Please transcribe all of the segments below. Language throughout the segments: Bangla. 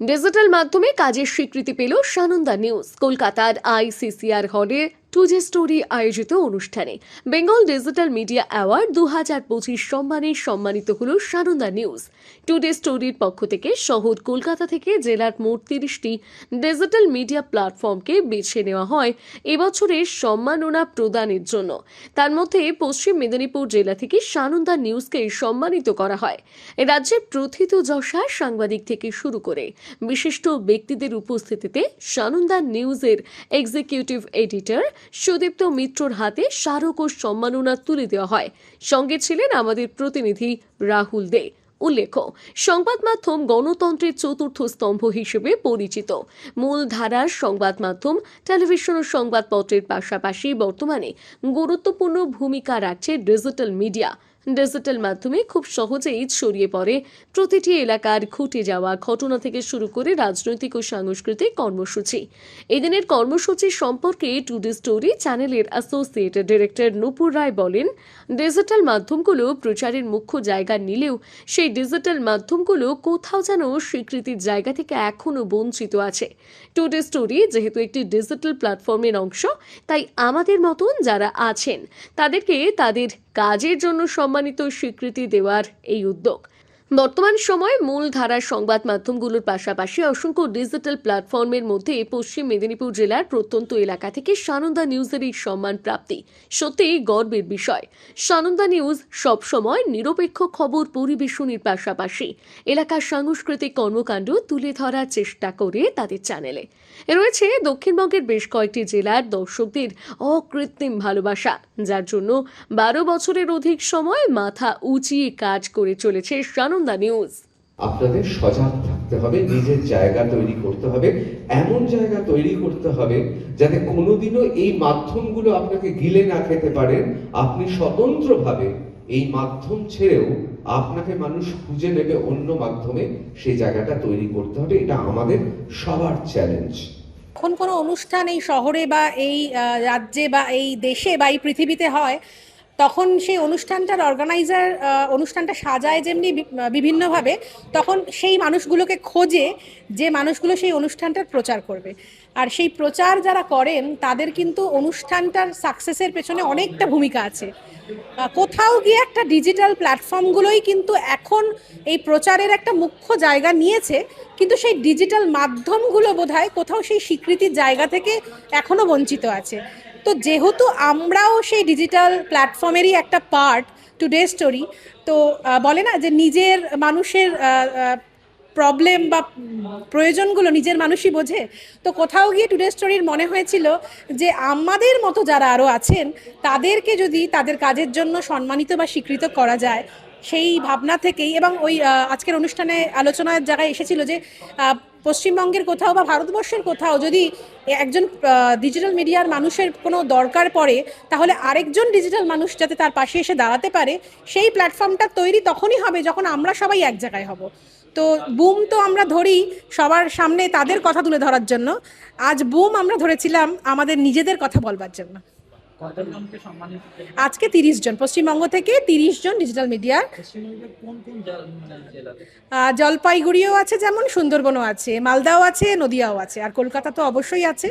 ডিজিটাল মাধ্যমে কাজের স্বীকৃতি পেল সানন্দা নিউজ। কলকাতার আইসিসিআর হলে টুজে স্টোরি আয়োজিত অনুষ্ঠানে বেঙ্গল ডিজিটাল মিডিয়া অ্যাওয়ার্ড দু হাজার পঁচিশ সম্মানে সম্মানিত হল সানন্দা নিউজ। টুডে স্টোরির পক্ষ থেকে শহর কলকাতা থেকে জেলার মোট তিরিশটি ডিজিটাল মিডিয়া প্ল্যাটফর্মকে বেছে নেওয়া হয় এবছরের সম্মাননা প্রদানের জন্য। তার মধ্যে পশ্চিম মেদিনীপুর জেলা থেকে সানন্দা নিউজকে সম্মানিত করা হয়। রাজ্যের প্রথিত যশা সাংবাদিক থেকে শুরু করে বিশিষ্ট ব্যক্তিদের উপস্থিতিতে সানন্দা নিউজের এক্সিকিউটিভ এডিটর সুদীপ্ত মিত্রর হাতে স্মারক ও সম্মাননা তুলে দেওয়া হয়। সঙ্গে ছিলেন আমাদের প্রতিনিধি রাহুল দে। উল্লেখ্য, সংবাদ মাধ্যম গণতন্ত্রের চতুর্থ স্তম্ভ হিসেবে পরিচিত। মূল ধারার সংবাদ মাধ্যম টেলিভিশন ও সংবাদপত্রের পাশাপাশি বর্তমানে গুরুত্বপূর্ণ ভূমিকা রাখছে ডিজিটাল মিডিয়া। ডিজিটাল মাধ্যমে খুব সহজেই ছড়িয়ে পড়ে। প্রতিটি এলাকার ঘটে যাওয়া ঘটনা থেকে শুরু করে রাজনৈতিক ও সাংস্কৃতিক কর্মসূচি। এদিনের কর্মসূচি সম্পর্কে টু টুডে স্টোরি চ্যানেলের অ্যাসোসিয়েট ডিরেক্টর নূপুর রায় বলেন, ডিজিটাল মাধ্যমগুলো প্রচারের মুখ্য জায়গা নিলেও সেই ডিজিটাল মাধ্যমগুলো কোথাও যেন স্বীকৃতির জায়গা থেকে এখনও বঞ্চিত আছে। টু টুডে স্টোরি যেহেতু একটি ডিজিটাল প্ল্যাটফর্মের অংশ, তাই আমাদের মতন যারা আছেন, তাদেরকে তাদের কাজের জন্য সম্মানিত স্বীকৃতি দেওয়ার এই উদ্যোগ। বর্তমান সময়ে মূল ধারার সংবাদ মাধ্যমগুলোর পাশাপাশি অসংখ্য ডিজিটাল প্ল্যাটফর্মের মধ্যে পশ্চিম মেদিনীপুর জেলার প্রত্যন্ত এলাকা থেকে সানন্দা নিউজের এই সম্মান প্রাপ্তি সত্যিই গর্বের বিষয়। সানন্দা নিউজ সবসময় নিরপেক্ষ খবর পরিবেশনের পাশাপাশি এলাকার সাংস্কৃতিক কর্মকাণ্ড তুলে ধরার চেষ্টা করে তাদের চ্যানেলে। রয়েছে দক্ষিণবঙ্গের বেশ কয়েকটি জেলার দর্শকদের অকৃত্রিম ভালোবাসা, যার জন্য বারো বছরের অধিক সময় মাথা উঁচিয়ে কাজ করে চলেছে সানন্দা নিউজ আপনাদের সজাগ থাকতে হবে নিজের জায়গা তৈরি করতে হবে এমন জায়গা তৈরি করতে হবে যাতে কোনোদিনও এই মাধ্যমগুলো আপনাকে গিলে না খেতে পারেন আপনি স্বতন্ত্রভাবে এই মাধ্যম ছেড়েও আপনাকে মানুষ খুঁজে নেবে অন্য মাধ্যমে। সেই জায়গাটা তৈরি করতে হবে এটা আমাদের সবার চ্যালেঞ্জ যখন কোনো অনুষ্ঠান এই শহরে বা এই আহ, রাজ্যে বা এই দেশে বা এই পৃথিবীতে হয় তখন সেই অনুষ্ঠানটার অর্গানাইজার অনুষ্ঠানটা সাজায় যেমনি বিভিন্নভাবে, তখন সেই মানুষগুলোকে খোঁজে যে মানুষগুলো সেই অনুষ্ঠানটার প্রচার করবে। আর সেই প্রচার যারা করেন, তাদের কিন্তু অনুষ্ঠানটার সাকসেসের পেছনে অনেকটা ভূমিকা আছে। কোথাও গিয়ে একটা ডিজিটাল প্ল্যাটফর্মগুলোই কিন্তু এখন এই প্রচারের একটা মুখ্য জায়গা নিয়েছে, কিন্তু সেই ডিজিটাল মাধ্যমগুলো বোধহয় কোথাও সেই স্বীকৃতির জায়গা থেকে এখনও বঞ্চিত আছে। তো যেহেতু আমরাও সেই ডিজিটাল প্ল্যাটফর্মেরই একটা পার্ট টুডে স্টোরি তো বলে না যে নিজের মানুষের প্রবলেম বা প্রয়োজনগুলো নিজের মানুষই বোঝে। তো কোথাও গিয়ে টুডে স্টোরির মনে হয়েছিল যে আমাদের মতো যারা আরও আছেন, তাদেরকে যদি তাদের কাজের জন্য সম্মানিত বা স্বীকৃত করা যায়, সেই ভাবনা থেকেই এবং ওই আজকের অনুষ্ঠানে আলোচনার জায়গায় এসেছিল যে পশ্চিমবঙ্গের কোথাও বা ভারতবর্ষের কোথাও যদি একজন ডিজিটাল মিডিয়ার মানুষের কোনো দরকার পড়ে, তাহলে আরেকজন ডিজিটাল মানুষ যাতে তার পাশে এসে দাঁড়াতে পারে, সেই প্ল্যাটফর্মটা তৈরি তখনই হবে যখন আমরা সবাই এক জায়গায় হব তো বুম তো আমরা ধরি সবার সামনে তাদের কথা তুলে ধরার জন্য আজ বুম আমরা ধরেছিলাম আমাদের নিজেদের কথা বলবার জন্য? আজকে তিরিশ জন পশ্চিমবঙ্গ থেকে তিরিশ জন ডিজিটাল মিডিয়ার মানে জলপাইগুড়িও আছে যেমন সুন্দরবনও আছে মালদাও আছে নদিয়াও আছে আর কলকাতা তো অবশ্যই আছে।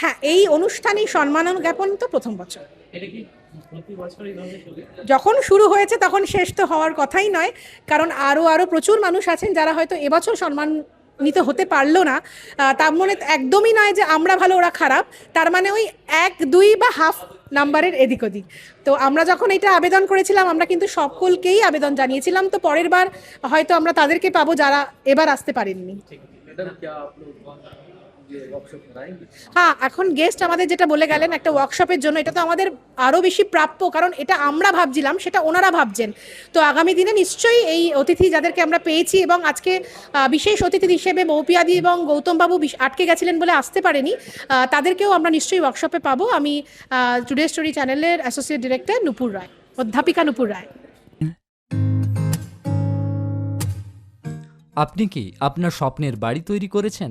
হ্যাঁ এই অনুষ্ঠানই সম্মান জ্ঞাপন তো প্রথম বছর। যখন শুরু হয়েছে তখন শেষ তো হওয়ার কথাই নয় কারণ আরও আরও প্রচুর মানুষ আছেন যারা হয়তো এবছর সম্মানিত হতে পারল না। তার মনে একদমই নয় যে আমরা ভালো, ওরা খারাপ। তার মানে ওই এক, দুই বা হাফ নাম্বারের এদিক ওদিক। তো আমরা যখন এটা আবেদন করেছিলাম, আমরা কিন্তু সকলকেই আবেদন জানিয়েছিলাম। তো পরের বার হয়তো আমরা তাদেরকে পাবো যারা এবার আসতে পারেননি। হ্যাঁ এখন গেস্ট আমাদের যেটা বলে গেলেন একটা ওয়ার্কশপের জন্য এটা তো আমাদের আরও বেশি প্রাপ্য কারণ এটা আমরা ভাবছিলাম সেটা ওনারা ভাবছেন। তো আগামী দিনে নিশ্চয়ই এই অতিথি যাদেরকে আমরা পেয়েছি এবং আজকে বিশেষ অতিথি হিসেবে মৌপিয়াদি এবং গৌতমবাবু আটকে গেছিলেন বলে আসতে পারেনি। তাদেরকেও আমরা নিশ্চয়ই ওয়ার্কশপে পাবো। আমি টুডে স্টোরি চ্যানেলের অ্যাসোসিয়েট ডিরেক্টর নুপুর রায় অধ্যাপিকা নুপুর রায়। আপনি কি আপনার স্বপ্নের বাড়ি তৈরি করেছেন?